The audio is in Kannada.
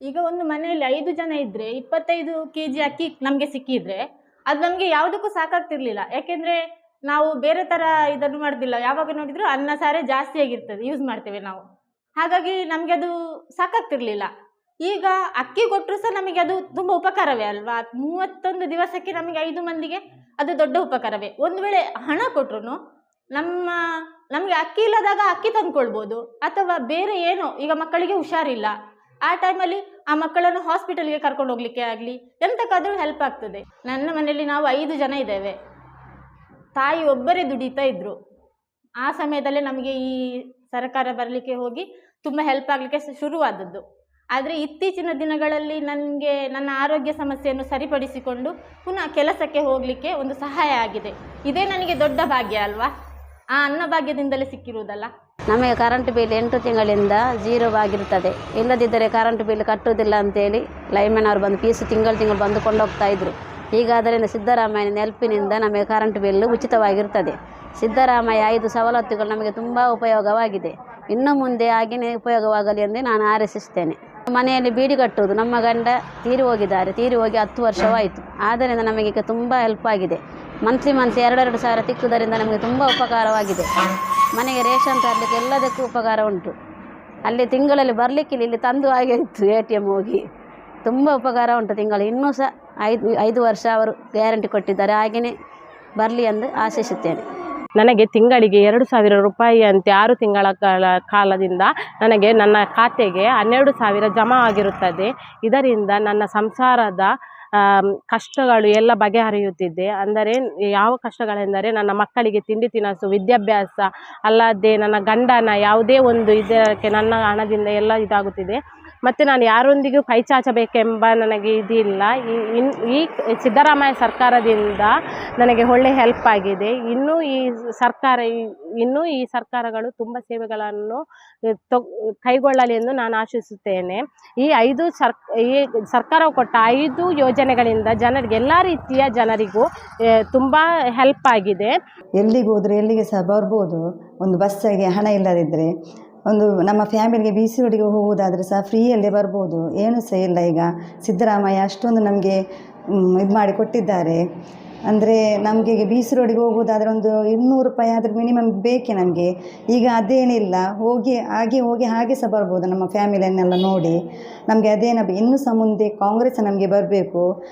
ಈಗ ಒಂದು ಮನೆಯಲ್ಲಿ ಐದು ಜನ ಇದ್ರೆ ಇಪ್ಪತ್ತೈದು ಕೆ ಜಿ ಅಕ್ಕಿ ನಮಗೆ ಸಿಕ್ಕಿದ್ರೆ ಅದು ನಮಗೆ ಯಾವುದಕ್ಕೂ ಸಾಕಾಗ್ತಿರ್ಲಿಲ್ಲ. ಯಾಕೆಂದ್ರೆ ನಾವು ಬೇರೆ ಥರ ಇದನ್ನು ಮಾಡೋದಿಲ್ಲ ಯಾವಾಗ ನೋಡಿದ್ರು ಅನ್ನ ಸಾರೇ ಜಾಸ್ತಿ ಆಗಿರ್ತದೆ ಯೂಸ್ ಮಾಡ್ತೇವೆ ನಾವು. ಹಾಗಾಗಿ ನಮಗೆ ಅದು ಸಾಕಾಗ್ತಿರ್ಲಿಲ್ಲ. ಈಗ ಅಕ್ಕಿ ಕೊಟ್ಟರು ಸಹ ನಮಗೆ ಅದು ತುಂಬ ಉಪಕಾರವೇ ಅಲ್ವಾ? ಮೂವತ್ತೊಂದು ದಿವಸಕ್ಕೆ ನಮಗೆ ಐದು ಮಂದಿಗೆ ಅದು ದೊಡ್ಡ ಉಪಕಾರವೇ. ಒಂದು ವೇಳೆ ಹಣ ಕೊಟ್ಟರು ನಮ್ಮ, ನಮಗೆ ಅಕ್ಕಿ ಇಲ್ಲದಾಗ ಅಕ್ಕಿ ತಂದ್ಕೊಳ್ಬೋದು. ಅಥವಾ ಬೇರೆ ಏನೋ, ಈಗ ಮಕ್ಕಳಿಗೆ ಹುಷಾರಿಲ್ಲ. ಆ ಟೈಮಲ್ಲಿ ಆ ಮಕ್ಕಳನ್ನು ಹಾಸ್ಪಿಟಲ್ಗೆ ಕರ್ಕೊಂಡು ಹೋಗ್ಲಿಕ್ಕೆ ಆಗಲಿ, ಎಂತಕ್ಕಾದರೂ ಹೆಲ್ಪ್ ಆಗ್ತದೆ. ನನ್ನ ಮನೆಯಲ್ಲಿ ನಾವು ಐದು ಜನ ಇದ್ದೇವೆ. ತಾಯಿ ಒಬ್ಬರೇ ದುಡಿತಾ ಇದ್ದರು ಆ ಸಮಯದಲ್ಲೇ ನಮಗೆ ಈ ಸರ್ಕಾರ ಬರಲಿಕ್ಕೆ ಹೋಗಿ ತುಂಬ ಹೆಲ್ಪ್ ಆಗಲಿಕ್ಕೆ ಶುರುವಾದದ್ದು. ಆದರೆ ಇತ್ತೀಚಿನ ದಿನಗಳಲ್ಲಿ ನನಗೆ, ನನ್ನ ಆರೋಗ್ಯ ಸಮಸ್ಯೆಯನ್ನು ಸರಿಪಡಿಸಿಕೊಂಡು ಪುನಃ ಕೆಲಸಕ್ಕೆ ಹೋಗಲಿಕ್ಕೆ ಒಂದು ಸಹಾಯ ಆಗಿದೆ. ಇದೇ ನನಗೆ ದೊಡ್ಡ ಭಾಗ್ಯ ಅಲ್ವಾ? ಆ ಅನ್ನಭಾಗ್ಯದಿಂದಲೇ ಸಿಕ್ಕಿರುವುದಲ್ಲ? ನಮಗೆ ಕರೆಂಟ್ ಬಿಲ್ ಎಂಟು ತಿಂಗಳಿಂದ ಜೀರೋ ಆಗಿರ್ತದೆ ಇಲ್ಲದಿದ್ದರೆ ಕರೆಂಟ್ ಬಿಲ್ ಕಟ್ಟುವುದಿಲ್ಲ ಅಂತೇಳಿ ಲೈಮನ್ ಅವರು ಬಂದು ಪೀಸು ತಿಂಗಳು ತಿಂಗಳು ಬಂದು ಕೊಂಡೋಗ್ತಾ ಇದ್ರು. ಈಗ ಅದರಿಂದ ಸಿದ್ದರಾಮಯ್ಯನ ನೆನಪಿನಿಂದ ನಮಗೆ ಕರೆಂಟ್ ಬಿಲ್ ಉಚಿತವಾಗಿರ್ತದೆ ಸಿದ್ದರಾಮಯ್ಯ ಐದು ಸವಲತ್ತುಗಳು ನಮಗೆ ತುಂಬ ಉಪಯೋಗವಾಗಿದೆ. ಇನ್ನು ಮುಂದೆ ಹಾಗೆಯೇ ಉಪಯೋಗವಾಗಲಿ ಎಂದು ನಾನು ಆರಿಸುತ್ತೇನೆ. ಮನೆಯಲ್ಲಿ ಬೀಡಿ ಕಟ್ಟುವುದು ನಮ್ಮ ಗಂಡ ತೀರಿ ಹೋಗಿದ್ದಾರೆ. ತೀರಿ ಹೋಗಿ ಹತ್ತು ವರ್ಷವಾಯಿತು. ಆದ್ದರಿಂದ ನಮಗೆ ತುಂಬ ಹೆಲ್ಪ್ ಆಗಿದೆ. ಮಂತ್ಲಿ ಮಂತ್ಲಿ ಎರಡೆರಡು ಸಾವಿರ ತಿಕ್ಕುವುದರಿಂದ ನಮಗೆ ತುಂಬ ಉಪಕಾರವಾಗಿದೆ. ಮನೆಗೆ ರೇಷನ್ ತರಲಿಕ್ಕೆ ಎಲ್ಲದಕ್ಕೂ ಉಪಕಾರ ಉಂಟು. ಅಲ್ಲಿ ತಿಂಗಳಲ್ಲಿ ಬರಲಿಕ್ಕಿಲ್ಲ, ಇಲ್ಲಿ ತಂದು ಹಾಗೆ ಇತ್ತು ಎ ಟಿ ಎಂ ಹೋಗಿ. ತುಂಬ ಉಪಕಾರ ಉಂಟು ತಿಂಗಳು ಇನ್ನೂ ಸಹ ಐದು ಐದು ವರ್ಷ ಅವರು ಗ್ಯಾರಂಟಿ ಕೊಟ್ಟಿದ್ದಾರೆ. ಹಾಗೆಯೇ ಬರಲಿ ಎಂದು ಆಶಿಸುತ್ತೇನೆ. ನನಗೆ ತಿಂಗಳಿಗೆ ಎರಡು ಸಾವಿರ ರೂಪಾಯಿ ಅಂತೆ ಆರು ತಿಂಗಳ ಕಾಲ, ಕಾಲದಿಂದ ನನಗೆ ನನ್ನ ಖಾತೆಗೆ ಹನ್ನೆರಡು ಸಾವಿರ ಜಮಾ ಆಗಿರುತ್ತದೆ. ಇದರಿಂದ ನನ್ನ ಸಂಸಾರದ ಕಷ್ಟಗಳು ಎಲ್ಲ ಬಗೆಹರಿಯುತ್ತಿದೆ. ಅಂದರೆ ಯಾವ ಕಷ್ಟಗಳೆಂದರೆ ನನ್ನ ಮಕ್ಕಳಿಗೆ ತಿಂಡಿ ತಿನಿಸು, ವಿದ್ಯಾಭ್ಯಾಸ ಅಲ್ಲದೆ ನನ್ನ ಗಂಡನ ಯಾವುದೇ ಒಂದು ಇದಕ್ಕೆ ನನ್ನ ಹಣದಿಂದ ಎಲ್ಲ ಇದಾಗುತ್ತಿದೆ. ಮತ್ತು ನಾನು ಯಾರೊಂದಿಗೂ ಕೈ ಚಾಚಬೇಕೆಂಬ ನನಗೆ ಇದಿಲ್ಲ. ಈ- ಸಿದ್ದರಾಮಯ್ಯ ಸರ್ಕಾರದಿಂದ ನನಗೆ ಒಳ್ಳೆ ಹೆಲ್ಪ್ ಆಗಿದೆ. ಇನ್ನೂ ಈ ಸರ್ಕಾರ ಇನ್ನೂ ಈ ಸರ್ಕಾರಗಳು ತುಂಬ ಸೇವೆಗಳನ್ನು ಕೈಗೊಳ್ಳಲಿ ಎಂದು ನಾನು ಆಶಿಸುತ್ತೇನೆ. ಈ ಐದು ಸರ್, ಈ ಸರ್ಕಾರ ಕೊಟ್ಟ ಐದು ಯೋಜನೆಗಳಿಂದ ಜನರಿಗೆ, ಎಲ್ಲ ರೀತಿಯ ಜನರಿಗೂ ತುಂಬ ಹೆಲ್ಪ್ ಆಗಿದೆ. ಎಲ್ಲಿಗೆ ಹೋದರೆ ಎಲ್ಲಿಗೆ ಸಹ ಬರ್ಬೋದು. ಒಂದು ಬಸ್ಸಿಗೆ ಹಣ ಇಲ್ಲದಿದ್ದರೆ ಒಂದು ನಮ್ಮ ಫ್ಯಾಮಿಲಿಗೆ ಬಿ ಸಿ ರೋಡಿಗೆ ಹೋಗುವುದಾದರೆ ಸಹ ಫ್ರೀಯಲ್ಲೇ ಬರ್ಬೋದು. ಏನೂ ಸಹ ಇಲ್ಲ ಈಗ. ಸಿದ್ದರಾಮಯ್ಯ ಅಷ್ಟೊಂದು ನಮಗೆ ಇದು ಮಾಡಿ ಕೊಟ್ಟಿದ್ದಾರೆ. ಅಂದರೆ ನಮಗೆ ಈಗ ಬಿ ಸಿ ರೋಡಿಗೆ ಹೋಗುವುದಾದರೆ ಒಂದು ಇನ್ನೂರು ರೂಪಾಯಿ ಆದರೆ ಮಿನಿಮಮ್ ಬೇಕೇ ನಮಗೆ. ಈಗ ಅದೇನಿಲ್ಲ, ಹೋಗಿ, ಹಾಗೆ ಹೋಗಿ ಹಾಗೆ ಸಹ ಬರ್ಬೋದು ನಮ್ಮ ಫ್ಯಾಮಿಲಿಯನ್ನೆಲ್ಲ ನೋಡಿ. ನಮಗೆ ಅದೇನ ಇನ್ನೂ ಸಹ ಮುಂದೆ ಕಾಂಗ್ರೆಸ್ ನಮಗೆ ಬರಬೇಕು.